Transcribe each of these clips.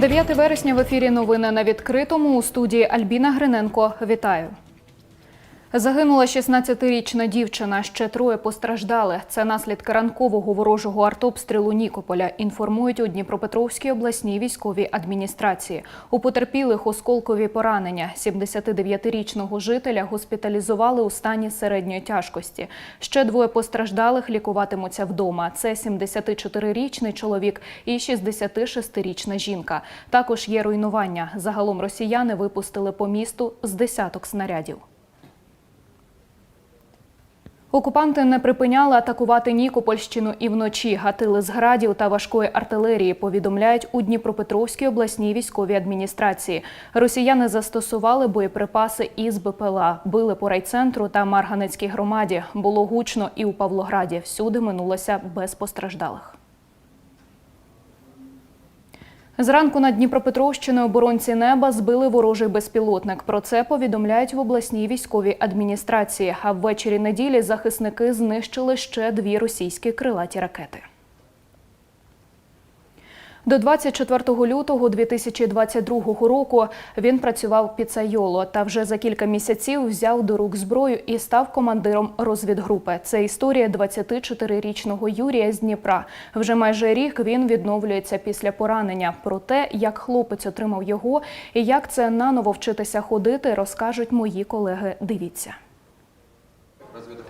9 вересня в ефірі новини на відкритому у студії Альбіна Гриненко. Вітаю. Загинула 16-річна дівчина. Ще троє постраждали. Це наслідки ранкового ворожого артобстрілу Нікополя. Інформують у Дніпропетровській обласній військовій адміністрації. У потерпілих осколкові поранення. 79-річного жителя госпіталізували у стані середньої тяжкості. Ще двоє постраждалих лікуватимуться вдома. Це 74-річний чоловік і 66-річна жінка. Також є руйнування. Загалом росіяни випустили по місту з десяток снарядів. Окупанти не припиняли атакувати Нікопольщину і вночі гатили з градів та важкої артилерії. Повідомляють у Дніпропетровській обласній військовій адміністрації. Росіяни застосували боєприпаси із БПЛА, били по райцентру та Марганецькій громаді. Було гучно і у Павлограді. Всюди минулося без постраждалих. Зранку на Дніпропетровщини оборонці неба збили ворожий безпілотник. Про це повідомляють в обласній військовій адміністрації. А ввечері неділі захисники знищили ще дві російські крилаті ракети. До 24 лютого 2022 року він працював піцайоло та вже за кілька місяців взяв до рук зброю і став командиром розвідгрупи. Це історія 24-річного Юрія з Дніпра. Вже майже рік він відновлюється після поранення. Про те, як хлопець отримав його і як це наново вчитися ходити, розкажуть мої колеги. Дивіться.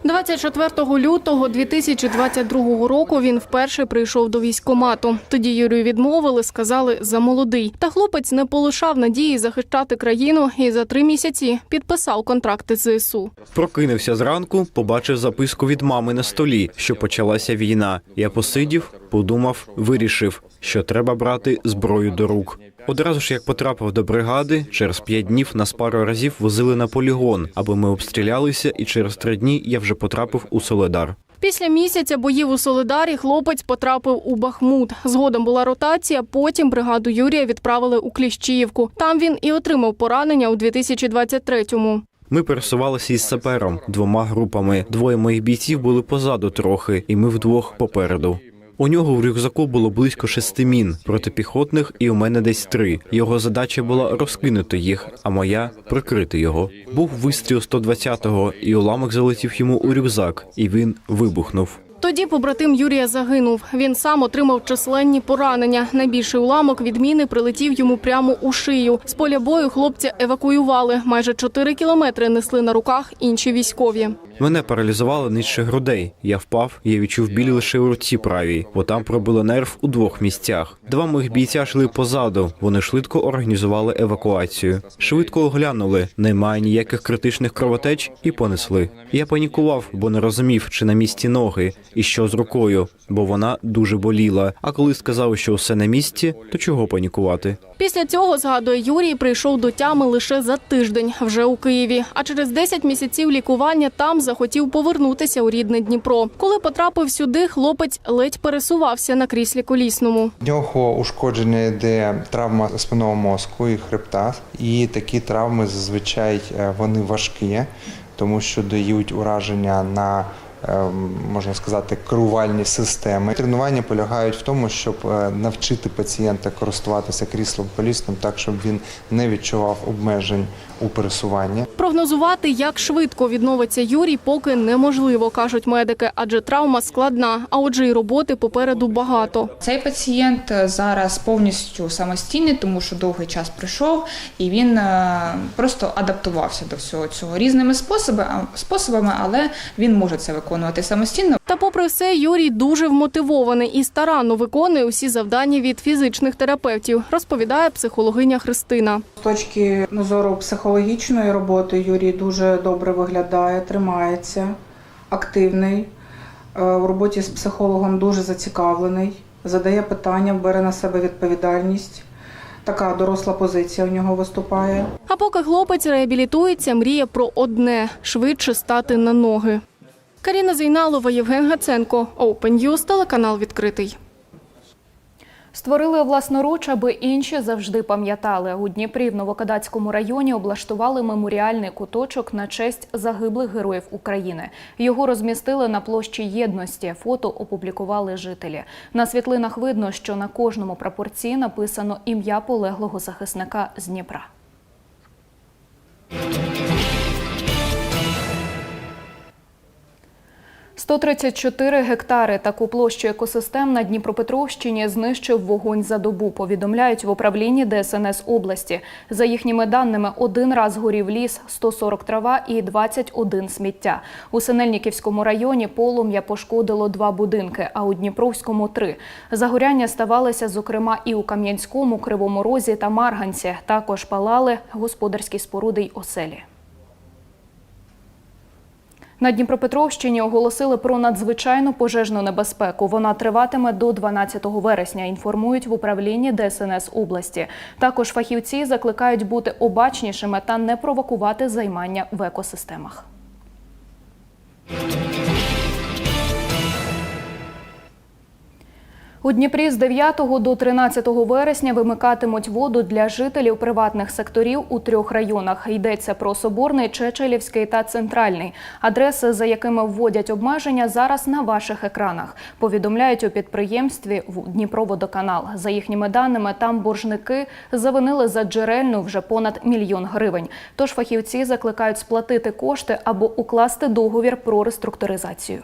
24 лютого 2022 року він вперше прийшов до військкомату. Тоді Юрію відмовили, сказали замолодий. Та хлопець не полишав надії захищати країну і за три місяці підписав контракти з ЗСУ. Прокинувся зранку, побачив записку від мами на столі, що почалася війна. Я посидів, подумав, вирішив, що треба брати зброю до рук. Одразу ж як потрапив до бригади, через п'ять днів нас пару разів возили на полігон, аби ми обстрілялися, і через три дні я вже потрапив у Соледар. Після місяця боїв у Солидарі хлопець потрапив у Бахмут. Згодом була ротація. Потім бригаду Юрія відправили у Кліщіївку. Там він і отримав поранення у 2023-му. Ми пересувалися із сапером двома групами. Двоє моїх бійців були позаду трохи, і ми вдвох попереду. У нього в рюкзаку було близько шести мін протипіхотних, і у мене десь три. Його задача була розкинути їх, а моя прикрити його. Був вистріл 120-го, і уламок залетів йому у рюкзак, і він вибухнув. Тоді побратим Юрія загинув. Він сам отримав численні поранення. Найбільший уламок від міни прилетів йому прямо у шию. З поля бою хлопця евакуювали. Майже 4 кілометри несли на руках інші військові. Мене паралізувало нижче грудей. Я впав, я відчув біль лише у руці правій, бо там пробило нерв у двох місцях. Два моїх бійця йшли позаду. Вони швидко організували евакуацію. Швидко оглянули, немає ніяких критичних кровотеч, і понесли. Я панікував, бо не розумів, чи на місці ноги, і що з рукою, бо вона дуже боліла. А коли сказали, що все на місці, то чого панікувати? Після цього, згадує Юрій, прийшов до тями лише за тиждень, вже у Києві. А через 10 місяців лікування там захотів повернутися у рідне Дніпро. Коли потрапив сюди, хлопець ледь пересувався на кріслі колісному. В нього ушкодження йде травма спинного мозку і хребта. І такі травми зазвичай е, вони важкі, тому що дають ураження на можна сказати, керувальні системи. Тренування полягають в тому, щоб е, навчити пацієнта користуватися кріслом колісним так, щоб він не відчував обмежень у пересуванні. Прогнозувати, як швидко відновиться Юрій, поки неможливо, кажуть медики, адже травма складна, а отже, і роботи попереду багато. Цей пацієнт е, зараз повністю самостійний, тому що довгий час пройшов, і він е, просто адаптувався до всього цього різними способами, способами, але він може це виконувати самостійно. Та попри все, Юрій дуже вмотивований і старанно виконує усі завдання від фізичних терапевтів, розповідає психологиня Христина. З точки зору психологічної роботи Юрій дуже добре виглядає, тримається, активний. Е, В роботі з психологом дуже зацікавлений, задає питання, бере на себе відповідальність. Така доросла позиція у нього виступає. А поки хлопець реабілітується, мріє про одне швидше стати на ноги. Каріна Зейналова, Євген Гаценко, Open News, телеканал відкритий. Створили власноруч, аби інші завжди пам'ятали. У Дніпрі в Новокадацькому районі облаштували меморіальний куточок на честь загиблих героїв України. Його розмістили на площі єдності. Фото опублікували жителі. На світлинах видно, що на кожному прапорці написано ім'я полеглого захисника з Дніпра. «134 гектари таку площу екосистем на Дніпропетровщині знищив вогонь за добу, повідомляють в управлінні ДСНС області. За їхніми даними, один раз горів ліс, 140 трава і 21 сміття. У Синельниківському районі полум'я пошкодило два будинки, а у Дніпровському – три. Загоряння ставалися, зокрема, і у Кам'янському, Кривому Розі та Марганці. Також палали господарські споруди й оселі. На Дніпропетровщині оголосили про надзвичайну пожежну небезпеку. Вона триватиме до 12 вересня. Інформують в управлінні ДСНС області. Також фахівці закликають бути обачнішими та не провокувати займання в екосистемах. У Дніпрі з 9 до 13 вересня вимикатимуть воду для жителів приватних секторів у трьох районах. Йдеться про Соборний, Чечелівський та Центральний. Адреси, за якими вводять обмеження, зараз на ваших екранах. Повідомляють у підприємстві Дніпроводоканал. За їхніми даними, там боржники завинили за джерельну вже понад мільйон гривень. Тож фахівці закликають сплатити кошти або укласти договір про реструктуризацію.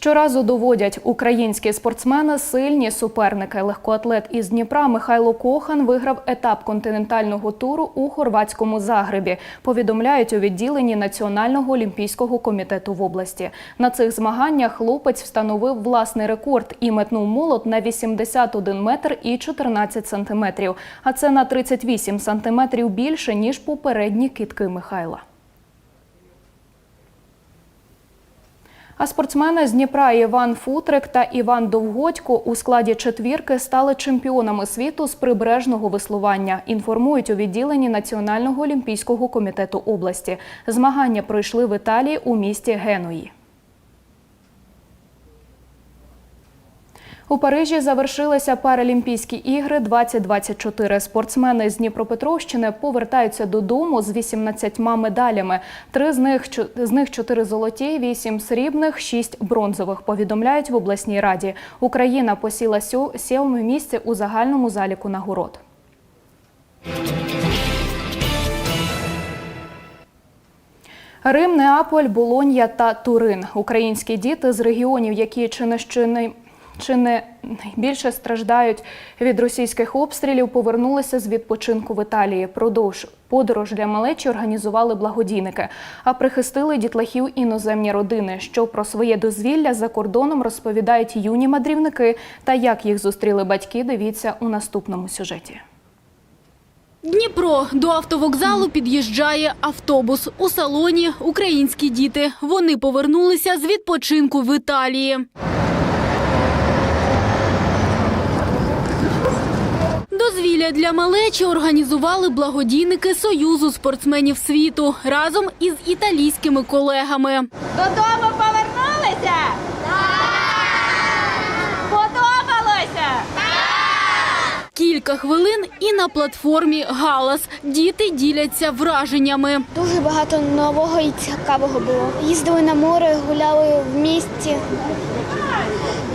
Щоразу доводять українські спортсмени сильні суперники. Легкоатлет із Дніпра Михайло Кохан виграв етап континентального туру у хорватському Загребі. Повідомляють у відділенні Національного олімпійського комітету в області. На цих змаганнях хлопець встановив власний рекорд і метнув молот на 81 метр і 14 сантиметрів. А це на 38 сантиметрів більше ніж попередні китки Михайла. А спортсмени з Дніпра Іван Футрик та Іван Довгодько у складі четвірки стали чемпіонами світу з прибережного веслування. Інформують у відділенні Національного олімпійського комітету області. Змагання пройшли в Італії у місті Генуї. У Парижі завершилися Паралімпійські ігри 2024. Спортсмени з Дніпропетровщини повертаються додому з 18 медалями. Три з них з них чотири золоті, вісім срібних, шість бронзових. Повідомляють в обласній раді. Україна посіла сьо- сьоме місце у загальному заліку нагород. Рим, Неаполь, Болонья та Турин. Українські діти з регіонів, які чи не чи не найбільше страждають від російських обстрілів, повернулися з відпочинку в Італії. Продовж подорож для малечі організували благодійники, а прихистили дітлахів іноземні родини. Що про своє дозвілля за кордоном розповідають юні мандрівники та як їх зустріли батьки. Дивіться у наступному сюжеті. Дніпро до автовокзалу під'їжджає автобус. У салоні українські діти. Вони повернулися з відпочинку в Італії. Дозвілля для малечі організували благодійники Союзу спортсменів світу разом із італійськими колегами. Додому повернулися? Подобалося? Кілька хвилин і на платформі Галас діти діляться враженнями. Дуже багато нового і цікавого було. Їздили на море, гуляли в місті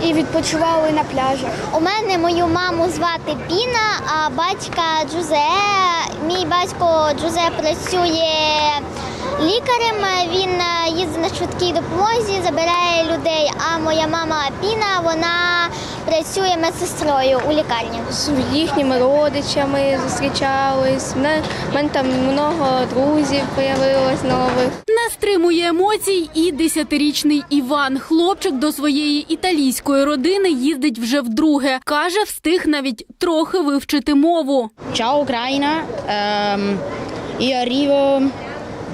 і відпочивали на пляжах. У мене мою маму звати Піна, а батька Джузе. Мій батько Джузе працює лікарем. Він е, їздить на швидкій допомозі, забирає людей. А моя мама Піна вона працює медсестрою у лікарні. з їхніми родичами зустрічались. У мене в мене там много друзів появилось нових. Стримує емоцій і десятирічний Іван. Хлопчик до своєї італійської родини їздить вже вдруге. Каже, встиг навіть трохи вивчити мову. Ucraina, Ehm, io arrivo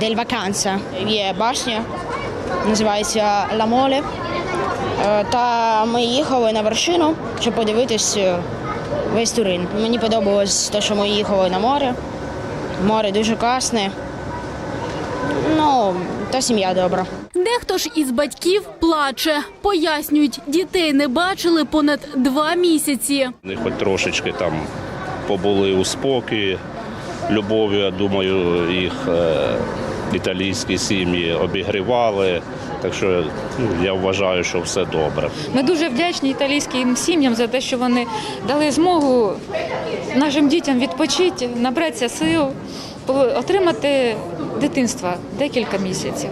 del vacanza. Є башня, називається La Mole. Е, Та ми їхали на вершину, щоб подивитись е, весь Турин. Мені подобалось те, що ми їхали на море. Море дуже класне. Ну, та сім'я добра. Дехто ж із батьків плаче. Пояснюють, дітей не бачили понад два місяці. Вони хоч трошечки там побули у спокої, любов'ю, я думаю, їх е, італійські сім'ї обігрівали. Так що ну, я вважаю, що все добре. Ми дуже вдячні італійським сім'ям за те, що вони дали змогу нашим дітям відпочити, набратися сил, отримати дитинства декілька місяців.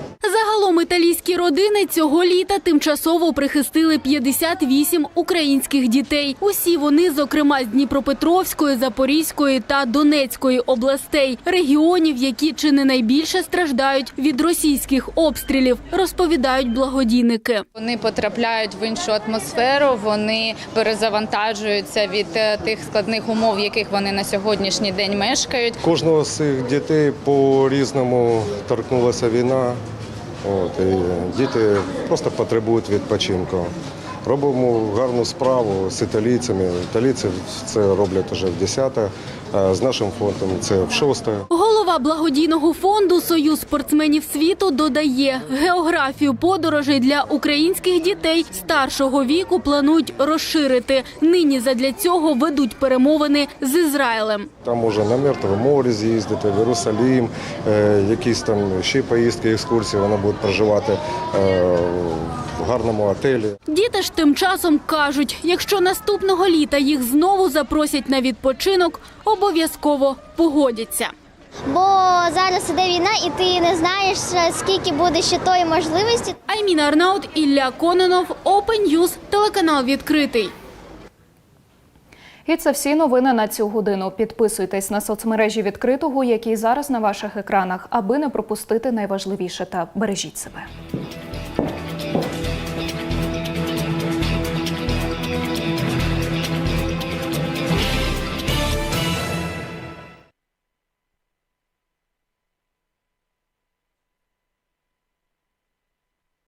Загалом італійські родини цього літа тимчасово прихистили 58 українських дітей. Усі вони, зокрема, з Дніпропетровської, Запорізької та Донецької областей, регіонів, які чи не найбільше страждають від російських обстрілів, розповідають благодійники. Вони потрапляють в іншу атмосферу, вони перезавантажуються від е, тих складних умов, в яких вони на сьогоднішній день мешкають. Кожного з цих дітей по-різному торкнулася війна. От, і діти просто потребують відпочинку. Робимо гарну справу з італійцями. Італійці це роблять вже в 10-те, а з нашим фондом це в 6-те. Голова благодійного фонду Союз спортсменів світу додає, географію подорожей для українських дітей старшого віку планують розширити. Нині задля цього ведуть перемовини з Ізраїлем. Там може на Мертве море з'їздити, в Єрусалім, е, якісь там ще поїздки, екскурсії. Вони будуть проживати е, в гарному отелі. Діти ж тим часом кажуть, якщо наступного літа їх знову запросять на відпочинок, обов'язково погодяться. Бо зараз іде війна, і ти не знаєш, скільки буде ще тої можливості. Айміна Арнаут, Ілля Кононов, Open News, телеканал відкритий. І це всі новини на цю годину. Підписуйтесь на соцмережі відкритого, які зараз на ваших екранах, аби не пропустити найважливіше та бережіть себе.